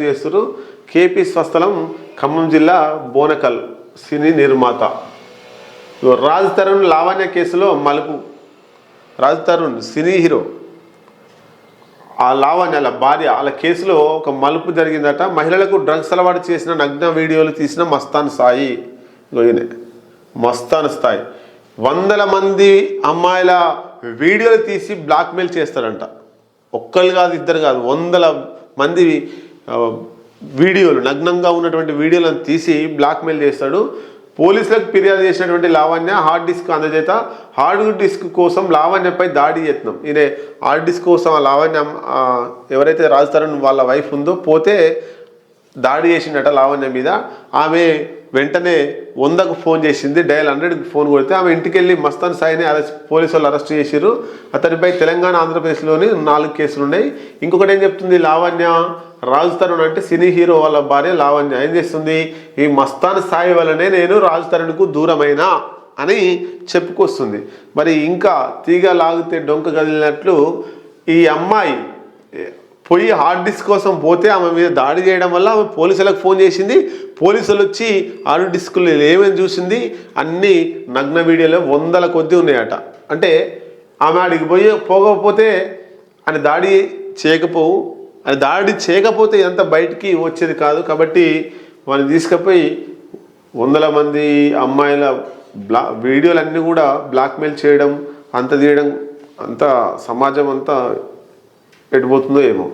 చేస్తున్నారు కేపీ స్వస్థలం ఖమ్మం జిల్లా బోనకల్ సినీ నిర్మాత. రాజ్ తరుణ్ లావణ్య కేసులో మలుపు. Raj Tarun cine hero. ఆ లావణ్య వాళ్ళ భార్య వాళ్ళ కేసులో ఒక మలుపు జరిగిందట. మహిళలకు డ్రగ్స్ అలవాటు చేసిన నగ్న వీడియోలు తీసిన మస్తాన్ సాయి. ఈయనే. మస్తాన్ స్థాయి వందల మంది అమ్మాయిల వీడియోలు తీసి బ్లాక్మెయిల్ చేస్తారంట ఒక్కళ్ళు కాదు ఇద్దరు కాదు వందల మంది వీడియోలు నగ్నంగా ఉన్నటువంటి వీడియోలను తీసి బ్లాక్మెయిల్ చేస్తాడు. పోలీసులకు ఫిర్యాదు చేసినటువంటి లావణ్య హార్డ్ డిస్క్ అందజేత. హార్డ్ డిస్క్ కోసం లావణ్యపై దాడి యత్నం ఈయన హార్డ్ డిస్క్ కోసం ఆ లావణ్య ఎవరైతే రాజు తరుణ్ వాళ్ళ వైఫ్ ఉందో పోతే దాడి చేసిండట లావణ్య మీద. ఆమె వెంటనే వందకు ఫోన్ చేసింది. డయల్ హండ్రెడ్కి ఫోన్ కొడితే ఆమె ఇంటికి వెళ్ళి మస్తాన్ సాయిని అరెస్ట్ పోలీసు వాళ్ళు అరెస్ట్ చేసిర్రు. అతనిపై తెలంగాణ ఆంధ్రప్రదేశ్లోని నాలుగు కేసులు ఉన్నాయి. ఇంకొకటి ఏం చెప్తుంది? లావణ్య రాజు తరుణ్ అంటే సినీ హీరో వాళ్ళ భార్య లావణ్య. ఏం చేస్తుంది? ఈ మస్తాన్ సాయి వల్లనే నేను రాజు తరుణ్కు దూరమైనా అని చెప్పుకొస్తుంది. మరి ఇంకా తీగ లాగితే డొంక కదిలినట్లు ఈ అమ్మాయి పోయి హార్డ్ డిస్క్ కోసం పోతే ఆమె మీద దాడి చేయడం వల్ల ఆమె పోలీసులకు ఫోన్ చేసింది. పోలీసులు వచ్చి హార్డ్ డిస్కులు ఏమేమి చూసింది? అన్ని నగ్న వీడియోలో వందల కొద్ది ఉన్నాయట. అంటే ఆమె ఆడికి పోయి పోకపోతే అని దాడి చేయకపోవు ఆయన దాడి చేయకపోతే ఎంత బయటికి వచ్చేది కాదు. కాబట్టి వాళ్ళని తీసుకుపోయి వందల మంది అమ్మాయిల బ్లా వీడియోలన్నీ కూడా బ్లాక్మెయిల్ చేయడం అంత తీయడం అంత సమాజం అంతా ఎటుపోతుందో ఏమో.